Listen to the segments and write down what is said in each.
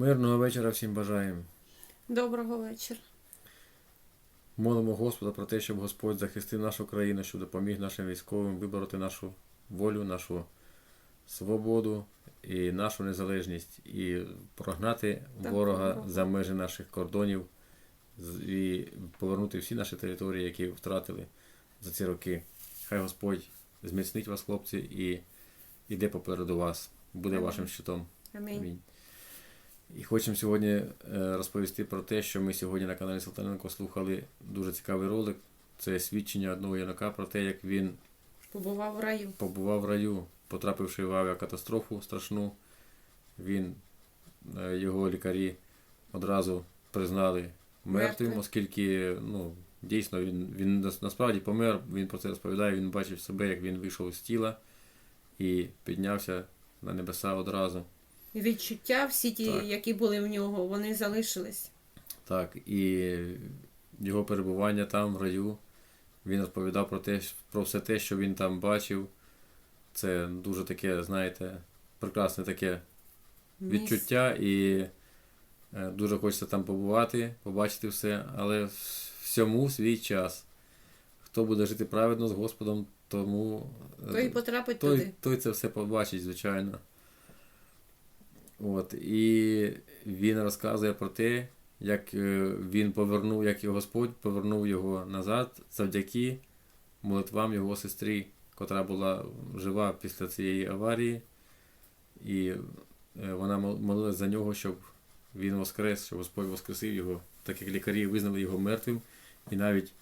Мирного вечора всім бажаємо. Доброго вечора. Молимо Господа про те, щоб Господь захистив нашу країну, щоб допоміг нашим військовим вибороти нашу волю, нашу свободу і нашу незалежність, і прогнати Так, ворога ворога. за межі наших кордонів і повернути всі наші території, які втратили за ці роки. Хай Господь зміцнить вас, хлопці, і іде попереду вас, буде Амінь. вашим щитом. Амінь. Амінь. І хочемо сьогодні е, розповісти про те, що ми сьогодні на каналі Салтаненко слухали дуже цікавий ролик. Це свідчення одного юнака про те, як він Побував в раю. побував в раю, потрапивши в авіакатастрофу страшну. Він, е, його лікарі одразу признали мертвим, Мертвим. оскільки ну, дійсно він, він насправді помер, він про це розповідає, він бачив себе, як він вийшов з тіла і піднявся на небеса одразу. Відчуття, всі ті, Так. які були в нього, вони залишились. Так, і його перебування там, в раю, він розповідав про те, про все те, що він там бачив. Це дуже таке, знаєте, прекрасне таке відчуття, і е, дуже хочеться там побувати, побачити все, але всьому свій час. Хто буде жити праведно з Господом, тому е, Той потрапить той, туди. той це все побачить, звичайно. От, і він розказує про те, як е, він повернув, як його Господь повернув його назад завдяки молитвам його сестрі, котра була жива після цієї аварії. І е, вона мол- молилась за нього, щоб він воскрес, щоб Господь воскресив його, так як лікарі визнали його мертвим і навіть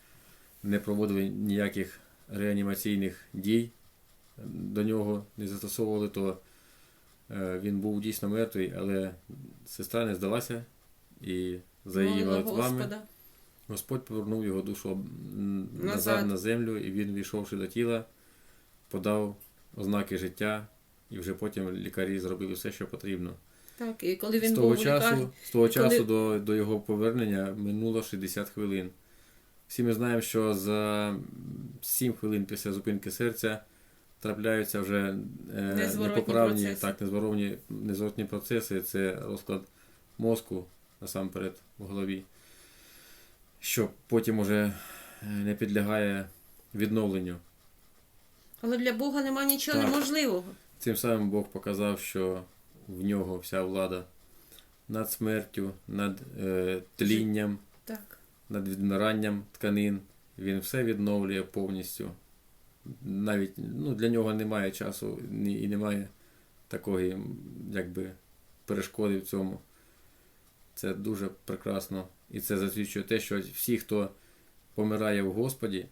не проводили ніяких реанімаційних дій до нього не застосовували, то він був дійсно мертвий, але сестра не здалася і за її молитвами Господь повернув його душу назад. Назад. на землю, і він, війшовши до тіла, подав ознаки життя, і вже потім лікарі зробили все, що потрібно. Так, і коли він з того був часу, лікарні, з того коли- до, до його повернення минуло 60 хвилин. Всі ми знаємо, що за 7 хвилин після зупинки серця трапляються вже е, Незворотні непоправні, процеси. так, незворотні, незворотні процеси. Це розклад мозку насамперед в голові, що потім уже е, не підлягає відновленню. але для Бога нема нічого Так. неможливого. Цим самим Бог показав, що в нього вся влада над смертю, над е, тлінням, Так. над відмиранням тканин. Він все відновлює повністю. Навіть ну, для нього немає часу і немає такої якби, перешкоди в цьому. Це дуже прекрасно. І це засвідчує те, що всі, хто помирає в Господі,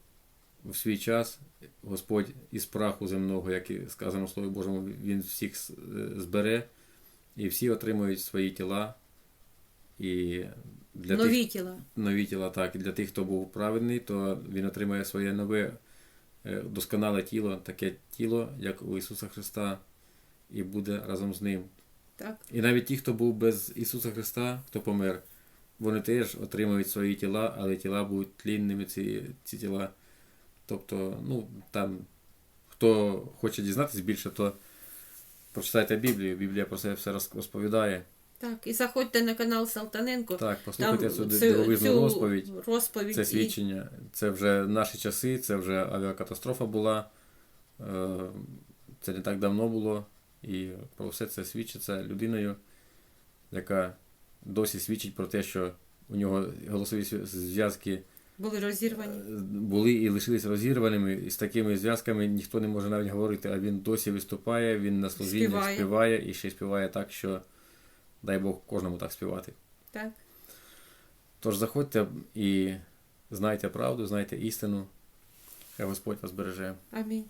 в свій час Господь із праху земного, як і сказано в Слові Божому, Він всіх е, збере, і всі отримують свої тіла. І для тих, Нові тіла. нові тіла, так. І для тих, хто був праведний, то він отримає своє нове досконале тіло, таке тіло, як у Ісуса Христа, і буде разом з ним. Так. І навіть ті, хто був без Ісуса Христа, хто помер, вони теж отримують свої тіла, але тіла будуть тлінними, ці, ці тіла. Тобто, ну, там, хто хоче дізнатися більше, то прочитайте Біблію. Біблія про це все розповідає. Так. І заходьте на канал Салтаненко. Так, послухайте цю дивовижну розповідь. розповідь Це і- свідчення. Це вже наші часи, це вже авіакатастрофа була. Е, Це не так давно було. І про все це свідчиться людиною, яка досі свідчить про те, що у нього голосові зв'язки були розірвані. е, були і лишились розірваними. І з такими зв'язками ніхто не може навіть говорити, а він досі виступає, він на служінні Співає. співає і ще співає так, що дай Бог кожному так співати. Так. Тож заходьте і знайте правду, знайте істину. Хай Господь вас береже. Амінь.